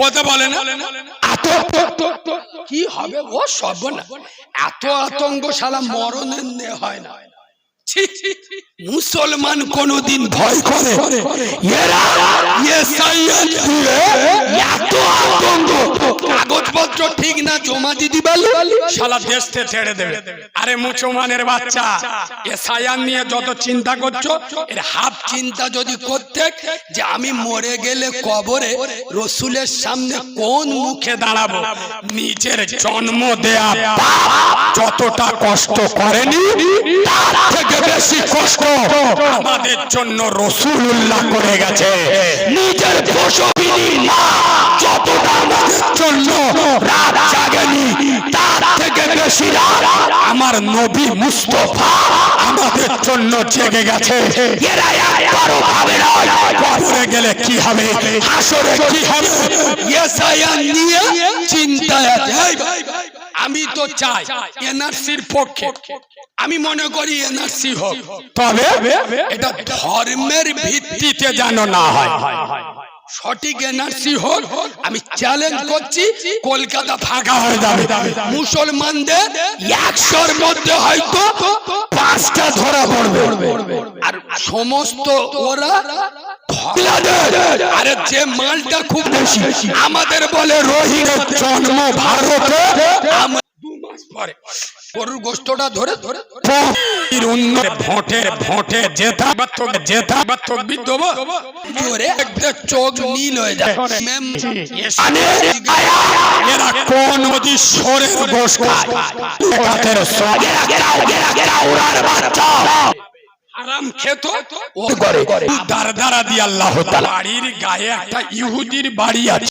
কথা বলে না? এত কি হবে ও সব না এত আতঙ্ক সালা মরণের নে হয় না। ছি, মুসলমান কোনদিন ভয় করে। এরা দিদি ছেড়ে দেবে। আরে বাচ্চা এসায়ান নিয়ে যত চিন্তা করছ, এর হাফ চিন্তা যদি করতে যে আমি মরে গেলে কবরে রসুলের সামনে কোন মুখে দাঁড়াবো? নিজের জন্ম দেয়া যতটা কষ্ট করেনি, তার থেকে বেশি কষ্ট আমাদের জন্য রসুল্লাহ করে গেছে। নিজের প্রসবিনী রাত আমার নবী মুস্তফা আমাদের জন্য জেগে গেছে। গেলে কি হবে আমি তো চাই এনআরসির পক্ষে, আমি মনে করি এনআরসি হোক। তবে এটা ধর্মের ভিত্তিতে যেন না হয়। সঠিক এনআরসি হোক আমি চ্যালেঞ্জ করছি কলকাতা ফাঁকা হয়ে যাবে। মুসলমানদের একশোর মধ্যে হয়তো পাঁচটা ধরা পড়বে। আর সমস্ত ওরা আরে যে মালটা খুব বেশি আমাদের বলে রোহিঙ্গা জন্ম ভারতে গরুর গোস্তটা ধরে ধরে ভোটে ভোটে জেতা জেতা জোরে একটা চোখ নীল হয়ে যায়। মেম এরা কোন নদী সরের গোস খায় একাতের সঙ্গে আরাম খেত। করে দার দারা দিয়ে আল্লাহ বাড়ির গায়ে একটা ইহুদির বাড়ি আছে।